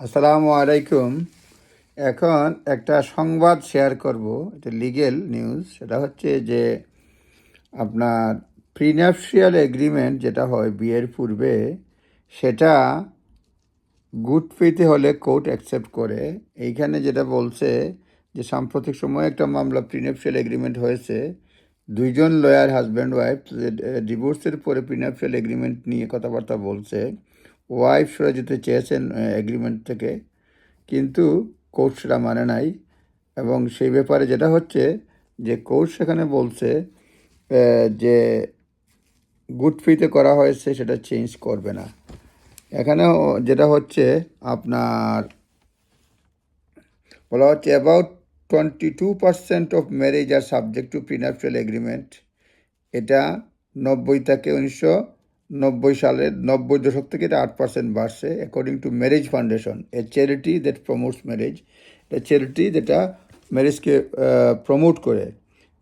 আসসালামু আলাইকুম। এখন একটা সংবাদ শেয়ার করব, এটা লিগেল নিউজ সেটা হচ্ছে যে আপনার প্রিন্যাপশিয়াল এগ্রিমেন্ট যেটা হয় বিয়ের পূর্বে, সেটা গুড ফেতে হলে কোর্ট অ্যাকসেপ্ট করে। এইখানে যেটা বলছে যে সাম্প্রতিক সময়ে একটা মামলা প্রিন্যাপশিয়াল এগ্রিমেন্ট হয়েছে। দুইজন লয়ার হাজব্যান্ড ওয়াইফ ডিভোর্সের পরে প্রিন্যাপশিয়াল এগ্রিমেন্ট নিয়ে কথাবার্তা বলছে। ওয়াইফ সরে যেতে চেয়েছেন এগ্রিমেন্ট থেকে কিন্তু কোর্ট মানে নাই, এবং সেই ব্যাপারে যেটা হচ্ছে যে কোর্ট সেখানে বলছে যে গুড ফিতে করা হয়েছে, সেটা চেঞ্জ করবে না। এখানেও যেটা হচ্ছে, আপনার বলা হচ্ছে about twenty two percent of marriage R subject to prenuptial agreement এটা নব্বই থেকে উনিশশো নব্বই সালের নব্বই দশক থেকে এটা আট পার্সেন্ট বাড়ছে according to marriage foundation a charity that promotes marriage এটা চ্যারিটি যেটা ম্যারেজকে প্রমোট করে।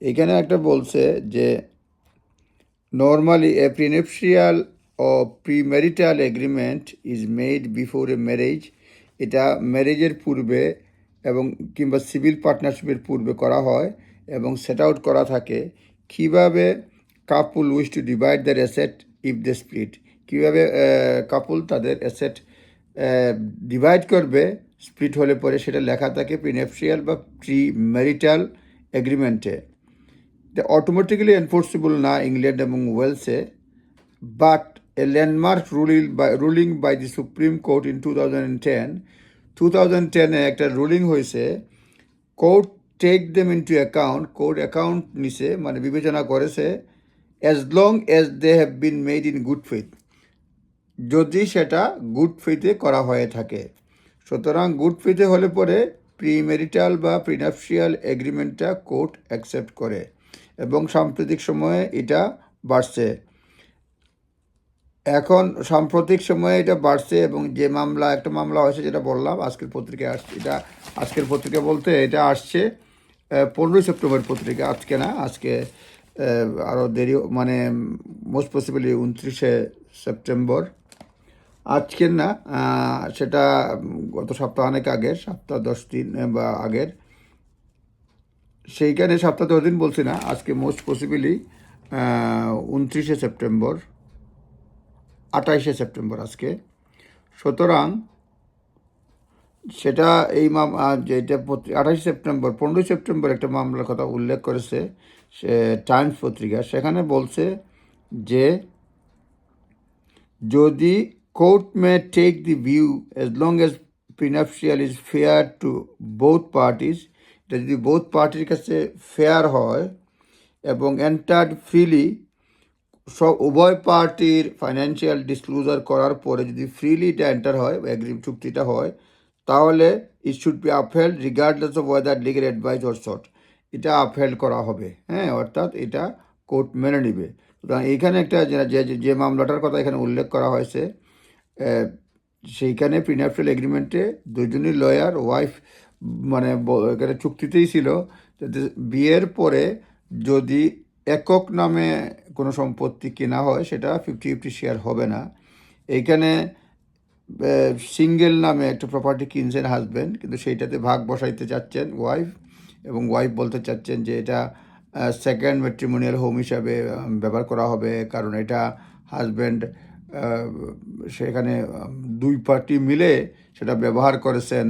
এখানে একটা বলছে যে Normally, a prenuptial or premarital agreement is made before a marriage এটা ম্যারেজের পূর্বে এবং কিংবা সিভিল পার্টনারশিপের পূর্বে করা হয় এবং সেট আউট করা থাকে। কীভাবে couple wish to divide their asset if the split কীভাবে কাপুল তাদের অ্যাসেট ডিভাইড করবে স্প্লিট হলে পরে সেটা লেখা থাকে প্রিনেপশিয়াল বা প্রি ম্যারিটাল এগ্রিমেন্টে automatically enforceable না ইংল্যান্ড এবং ওয়েলসে but a landmark ruling by ruling by the supreme court in two thousand ten two thousand টেনে একটা রুলিং হয়েছে court take them into account court account নিছে মানে বিবেচনা করেছে as long as they have been made in good faith যদি সেটা good ফেতে করা হয়ে থাকে। সুতরাং গুড ফেতে হলে পরে প্রিমেরিটাল বা প্রিনাপশিয়াল এগ্রিমেন্টটা কোর্ট অ্যাকসেপ্ট করে এবং সাম্প্রতিক সময়ে এটা বাড়ছে। এখন সাম্প্রতিক সময়ে এটা বাড়ছে এবং যে মামলা, একটা মামলা হয়েছে যেটা বললাম, আজকের পত্রিকায় আসছে এটা আজকের পত্রিকা বলতে এটা আসছে পনেরোই সেপ্টেম্বর পত্রিকা, আজকে না, আজকে আরও দেরি মানে মোস্ট পসিবলি উনত্রিশে সেপ্টেম্বর। আজকের না সেটা গত সপ্তাহ অনেক আগের সপ্তাহ দশ দিন বা আগের। সেইখানে সপ্তাহ দশ দিন বলছি না, আজকে মোস্ট পসিবলি উনত্রিশে সেপ্টেম্বর, আঠাইশে সেপ্টেম্বর আজকে। সুতরাং সেটা এই যেটা আঠাশে সেপ্টেম্বর, পনেরোই সেপ্টেম্বর একটা মামলার কথা উল্লেখ করেছে, সে টাইমস পত্রিকা। সেখানে বলছে যে, যদি court may take the view as long as prenuptial is fair to both parties, এটা যদি বোথ পার্টির কাছে ফেয়ার হয় এবং এন্টার্ড ফ্রিলি, সব উভয় পার্টির ফাইন্যান্সিয়াল ডিসক্লোজার করার পরে যদি ফ্রিলি এটা এন্টার হয় এগ্রি চুক্তিটা হয় তাহলে it should be upheld regardless of whether legal advice or short এটা আপহেল্ড করা হবে। হ্যাঁ অর্থাৎ এটা কোর্ট মেনে নিবে। সুতরাং এইখানে একটা যে- যে মামলাটার কথা এখানে উল্লেখ করা হয়েছে সেইখানে প্রিনাপশাল এগ্রিমেন্টে দুজনই লয়ার ওয়াইফ মানে এখানে চুক্তিতেই ছিল বিয়ের পরে যদি একক নামে কোনো সম্পত্তি কেনা হয়, সেটা ফিফটি ফিফটি শেয়ার হবে না। এইখানে সিঙ্গেল নামে একটা প্রপার্টি কিনছেন হাজব্যান্ড কিন্তু সেইটাতে ভাগ বসাইতে চাচ্ছেন ওয়াইফ এবং ওয়াইফ বলতে চাচ্ছেন যে এটা সেকেন্ড ম্যাট্রিমোনিয়াল হোম হিসাবে ব্যবহার করা হবে। কারণ এটা হাজব্যান্ড সেখানে দুই পার্টি মিলে সেটা ব্যবহার করেছেন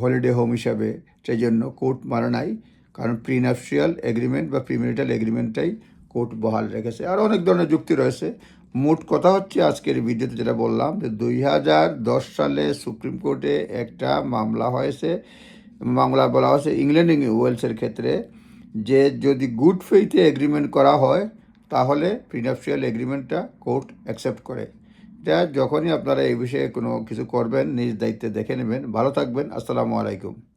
হলিডে হোম হিসাবে। সেই জন্য কোর্ট মানে নাই। কারণ প্রিনাপশিয়াল এগ্রিমেন্ট বা প্রিমেরিটাল এগ্রিমেন্টটাই কোর্ট বহাল রেখেছে। আর অনেক ধরনের যুক্তি রয়েছে। মোট কথা হচ্ছে আজকের ভিডিওতে যেটা বললাম যে দুই হাজার দশ সালে সুপ্রিম কোর্টে একটা মামলা হয়েছে, মামলা বলা হয়েছে ইংল্যান্ড ওয়েলসের ক্ষেত্রে, যে যদি গুড ফেইথে এগ্রিমেন্ট করা হয়, তাহলে প্রিনাপশিয়াল এগ্রিমেন্টটা কোর্ট অ্যাকসেপ্ট করে। এটা যখনই আপনারা এই বিষয়ে কোনো কিছু করবেন, নিজ দায়িত্বে দেখে নেবেন। ভালো থাকবেন। আসসালামু আলাইকুম।